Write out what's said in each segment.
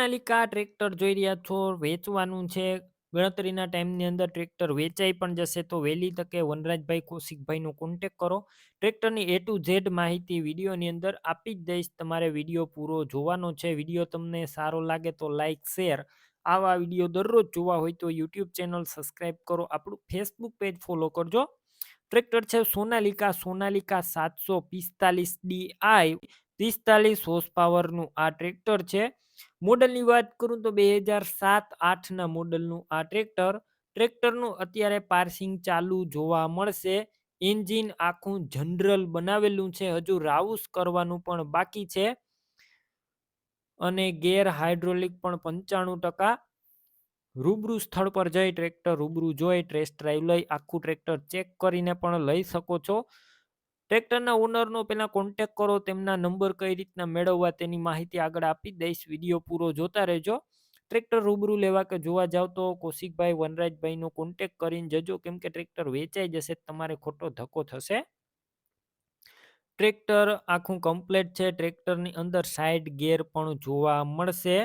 Sonalika tractor જોઈ રહ્યા છો, વેચવાનું છે. ગણતરીના ટાઈમની અંદર ટ્રેક્ટર વેચાઈ પણ જશે તો વહેલી તકે વનરાજભાઈ કૌશિકભાઈનો કોન્ટેક કરો. ટ્રેક્ટરની એ ટુ ઝેડ માહિતી વિડીયોની અંદર આપી જ દઈશ. તમારે વીડિયો પૂરો જોવાનો છે. વીડિયો તમને સારો લાગે તો લાઇક શેર. આવા વીડિયો દરરોજ જોવા હોય તો યુટ્યુબ ચેનલ સબસ્ક્રાઈબ કરો. આપણું ફેસબુક પેજ ફોલો કરજો. ટ્રેક્ટર છે સોનાલિકા. સોનાલિકા સાતસો પિસ્તાલીસ ડીઆઈ પિસ્તાલીસ હોર્સ પાવરનું આ ટ્રેક્ટર છે. મોડલની વાત કરું તો બે હજાર સાત આઠના મોડલનું આ ટ્રેક્ટર ટ્રેક્ટરનું અત્યારે પાર્સિંગ ચાલુ જોવા મળશે. એન્જિન આખું જનરલ બનાવેલું છે, હજુ રાઉસ કરવાનું પણ બાકી છે. અને ગેર હાઇડ્રોલિક પણ પંચાણું ટકા. રૂબરૂ સ્થળ પર જઈ ટ્રેક્ટર રૂબરૂ જોઈ ટ્રેસ ડ્રાઈવ લઈ, આખું ટ્રેક્ટર ચેક કરીને પણ લઈ શકો છો. ટ્રેક્ટરના ઓનરનો પહેલાં કોન્ટેક કરો, તેમના નંબર કઈ રીતના મેળવવા તેની માહિતી આગળ આપી દઈશ. વીડિયો પૂરો જોતા રહેજો. ટ્રેક્ટર રૂબરૂ લેવા કે જોવા જાવ તો કૌશિકભાઈ વનરાજભાઈનો કોન્ટેક કરીને જજો. કેમ કે ટ્રેક્ટર વેચાઈ જશે, તમારે ખોટો ધક્કો થશે. ટ્રેક્ટર આખું કમ્પ્લેટ છે. ટ્રેક્ટરની અંદર સાઈડ ગેર પણ જોવા મળશે.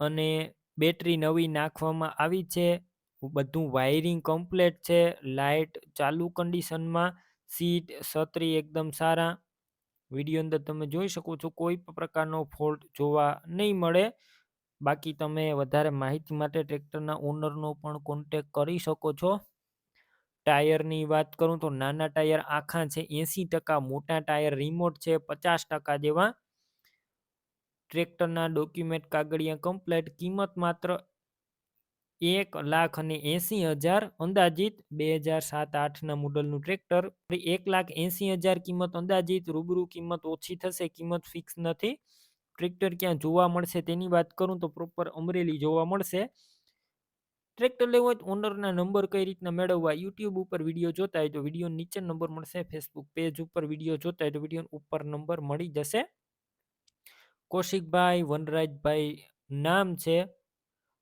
અને બેટરી નવી નાખવામાં આવી છે. બધું વાયરિંગ કમ્પ્લેટ છે. લાઇટ ચાલુ કન્ડિશનમાં સીટ, છત્રી એકદમ સારા. વીડિયો અંદર તમે જોઈ શકો છો, કોઈ પણ પ્રકારનો ફોલ્ટ જોવા નહીં મળે. બાકી તમે વધારે માહિતી માટે ટ્રેક્ટરના ઓનરનો પણ કોન્ટેક કરી શકો છો. ટાયરની વાત કરું તો નાના ટાયર આખા છે, એંસી ટકા, મોટા ટાયર રિમોટ છે, પચાસ ટકા જેવા. ટ્રેક્ટરના ડોક્યુમેન્ટ કાગળિયા કમ્પ્લેટ, કિંમત માત્ર એક લાખ અને એંસી હજાર, અંદાજિત બે હજાર સાત આઠના મોડલનું ટ્રેક્ટર. એક લાખ એંસી હજાર કિંમત અંદાજિત, રૂબરૂ કિંમત ઓછી થશે, કિંમત ફિક્સ નથી. ટ્રેક્ટર ક્યાં જોવા મળશે તેની વાત કરું તો પ્રોપર અમરેલી જોવા મળશે. ટ્રેક્ટર લેવો હોય ઓનરના નંબર કઈ રીતના મેળવવા યુટ્યુબ ઉપર વીડિયો જોતા હોય તો વીડિયો નીચે નંબર મળશે ફેસબુક પેજ ઉપર વીડિયો જોતા હોય તો વીડિયો ઉપર નંબર મળી જશે. કૌશિકભાઈ વનરાજભાઈ નામ છે.